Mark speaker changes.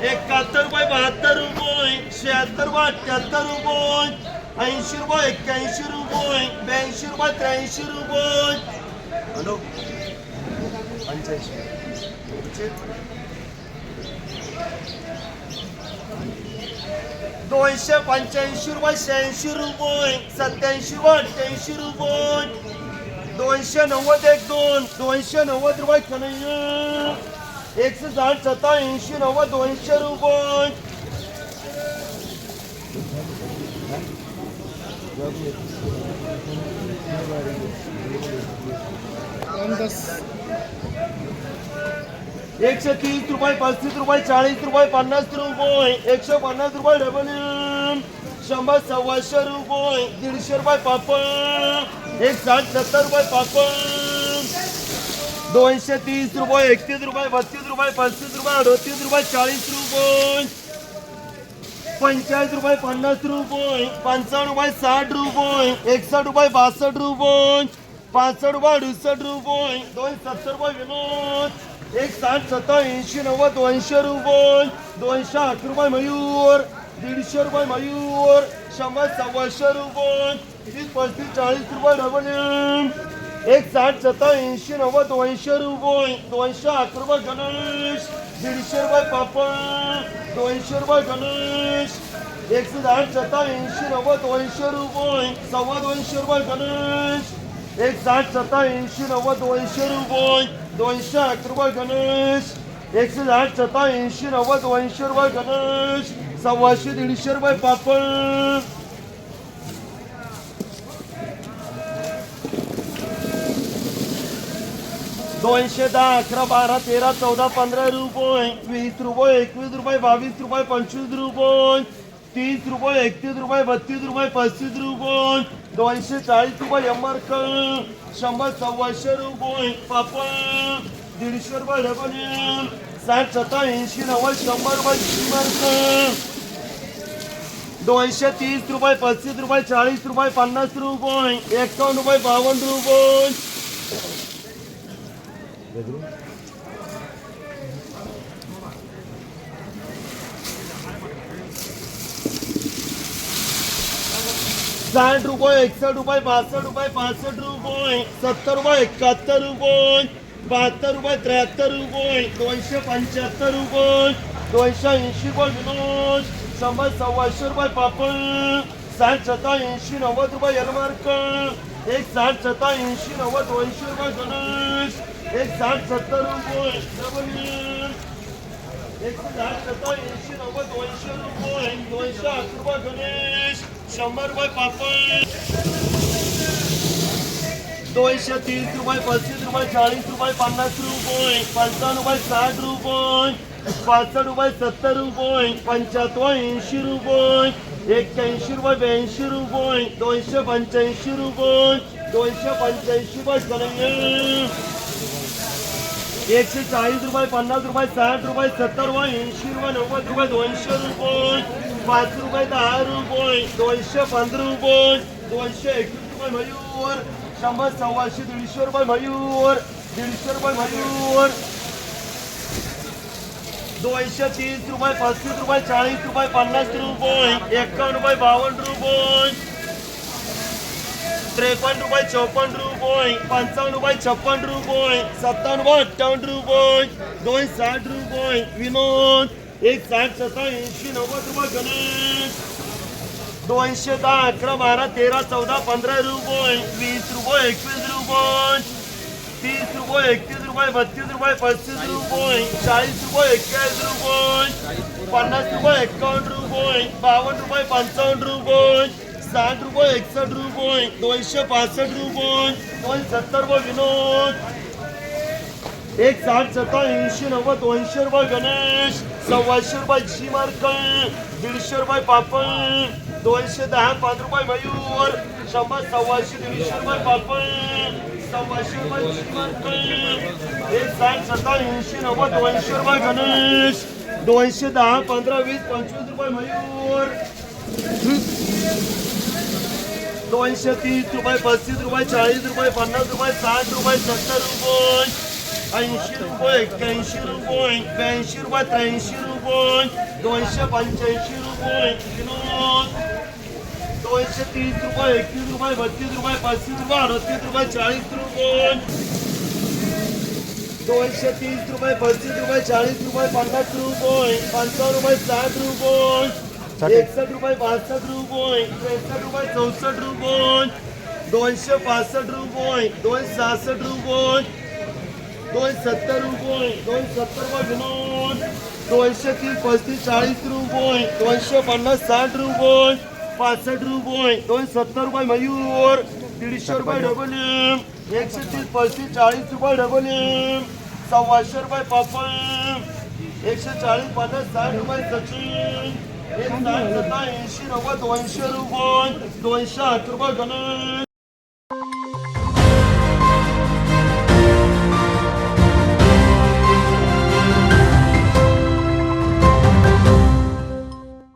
Speaker 1: एकाहत्तर रुपये बहात्तर रुपये शहात्तर रुपये अठ्ठ्याहत्तर रुपये ऐंशी रुपये एक्क्याऐंशी रुपये ब्याऐंशी रुपये त्र्याऐंशी रुपये. हॅलो? पंच्याऐंशी. दोनशे पंच्याऐंशी रुपये शहाऐंशी रुपये सत्याऐंशी रुपये अठ्ठ्याऐंशी रुपये. दोनशे नव्वद एक दोन दोनशे नव्वद रुपये कन्हैया एकशे साठ सत्ता ऐंशी नव्वद दोनशे रुपये. एकशे तीस रुपये पस्तीस रुपये चाळीस रुपये पन्नास रुपये. एकशे पन्नास रुपये डबल शंभर सव्वाशे रुपये. दीडशे रुपये पापड. एक साठ सत्तर रुपये पापड. दोनशे तीस रुपये एकतीस रुपये बत्तीस रुपये पस्तीस रुपये अडतीस रुपये चाळीस रुपये. पंचाळीस रुपये पन्नास रुपये. पंचावन्न रुपये साठ रुपये. एकसष्ट रुपये बासष्ट रुपये. पासष्ट रुपये अडुसष्ट रुपये. दोन सत्तर रुपये विनोद. एक साठ सत्तर ऐंशी नव्वद दोनशे रुपये. दोनशे आठ रुपये मयूर. दीडशे रुपये मयूर. शंभर सव्वाशे रुपये. तीस पस्तीस चाळीस रुपये डबल एक साठ सत्तर ऐंशी नव्वद दोनशे रुपये दोनशे अकरा रुपये गणेश दीडशे रुपये पापड दोनशे रुपये गणेश. एकशे साठ सत्तर ऐंशी नव्वद दोनशे रुपये सव्वा दोनशे रुपये गणेश. एक साठ सत्तर ऐंशी नव्वद दोनशे रुपये दोनशे अकरा रुपये गणेश. एकशे साठ सत्तर ऐंशी नव्वद दोनशे रुपये गणेश. सव्वाशे दीडशे रुपये पापड. दोनशे दहा अकरा बारा तेरा चौदा पंधरा रुपये. वीस रुपये एकवीस रुपये बावीस रुपये पंचवीस रुपये. तीस रुपये एकतीस रुपये बत्तीस रुपये पस्तीस रुपये. दोनशे चाळीस रुपये एमआर शंभर सव्वाशे रुपये. पापा दीडशे रुपये डबल. साठ सत्तर ऐंशी नव्वद शंभर रुपये दोनशे तीस रुपये पस्तीस रुपये चाळीस रुपये पन्नास रुपये. एकावन्न रुपये बावन्न रुपये. साठ रुपये एकसठ रुपये बासष्ट रुपये पासष्ट रुपये सत्तर रुपये एकाहत्तर रुपये बहात्तर रुपये त्र्याहत्तर रुपये दोनशे पंच्याहत्तर रुपये दोनशे ऐंशी रुपये विनोद शंभर सव्वाशे रुपये पापड साठ सत्ता ऐंशी नव्वद रुपये यलमार्क एक साठ सत्ता ऐंशी नव्वद दोनशे रुपये गणेश एक साठ सत्तर रुपये डबल एकशे दहा सत्तर ऐंशी नव्वद दोनशे रुपये दोनशे आठ रुपये गणेश शंभर रुपये पापड दोनशे तीस रुपये पस्तीस रुपये चाळीस रुपये पन्नास रुपये पंचावन्न रुपये साठ रुपये पासष्ट रुपये सत्तर रुपये पंच्याहत्तर ऐंशी रुपये. एक्क्याऐंशी रुपये ब्याऐंशी रुपये दोनशे पंच्याऐंशी रुपये दोनशे पंच्याऐंशी रुपये एकशे चाळीस रुपये पन्नास रुपये साठ रुपये सत्तर रुपये ऐंशी रुपये नव्वद रुपये दोनशे रुपये पाच रुपये दहा रुपये दोनशे पंधरा रुपये दोनशे एकवीस रुपये मयूर शंभर सव्वाशे दीडशे रुपये मयूर दीडशे रुपये मयूर दोनशे तीस रुपये पस्तीस रुपये चाळीस रुपये पन्नास रुपये एकावन्न रुपये बावन्न रुपये. त्रेपन्न रुपये चौपन्न रुपये पंचावन्न रुपये छप्पन रुपये सत्तावन्न रुपये अठ्ठावन्न रुपये दोन साठ रुपये. विनोद एक साठ सत्ता ऐंशी नव्वद रुपये गणेश. दोनशे दहा अकरा बारा तेरा चौदा पंधरा रुपये वीस रुपये एकवीस रुपये. तीस रुपये एकतीस रुपये बत्तीस रुपये पस्तीस रुपये चाळीस रुपये एक्केचाळीस रुपये पन्नास रुपये एकावन्न रुपये बावन्न रुपये पंचावन्न रुपये साठ रुपये एकसठ रुपये दोनशे पासष्ट रुपये दोन सत्तर रुपये विनोद. एक साठ सत्तर ऐंशी नव्वद दोनशे रुपये गणेश सव्वाशे रुपये शिमार्क दीडशे रुपये पापड दोनशे दहा पाच रुपये मयूर शंभर सव्वाशे दीडशे रुपये पापड. सव्वाशे एक साठ सत्तर ऐंशी नव्वद दोनशे रुपये गणेश दोनशे दहा पंधरा वीस पंचवीस रुपये मयूर दोनशे तीस रुपये पस्तीस रुपये चाळीस रुपये पन्नास रुपये साठ रुपये सत्तर रुपये ऐंशी रुपये एक्क्याऐंशी रुपये ब्याऐंशी रुपये त्र्याऐंशी रुपये दोनशे पंच्याऐंशी रुपये विनोद दोनशे तीस रुपये एकतीस रुपये बत्तीस रुपये पस्तीस रुपये अडतीस रुपये चाळीस रुपये. दोनशे तीस रुपये पस्तीस रुपये चाळीस रुपये पन्नास रुपये पंचावन्न रुपये साठ रुपये एकसष्ट रुपये बासष्ट रुपये त्रेसष्ट रुपये चौसष्ट रुपये दोनशे पासष्ट रुपये दोन सहासष्ट रुपये दोन सत्तर रुपये दोन सत्तर रुपये विनोद दोनशे तीस पस्तीस चाळीस रुपये दोनशे पन्नास साठ रुपये. पासष्ट रुपये दोन सत्तर रुपये मयूर दीडशे रुपये डबल एम एकशे तीस पस्तीस चाळीस रुपये डबल एम सव्वाशे रुपये पापड एकशे चाळीस पन्नास साठ रुपये सचिन एक साठ सत्ता ऐंशी नव्वद दोनशे रुपये दोनशे आठ रुपये गणेश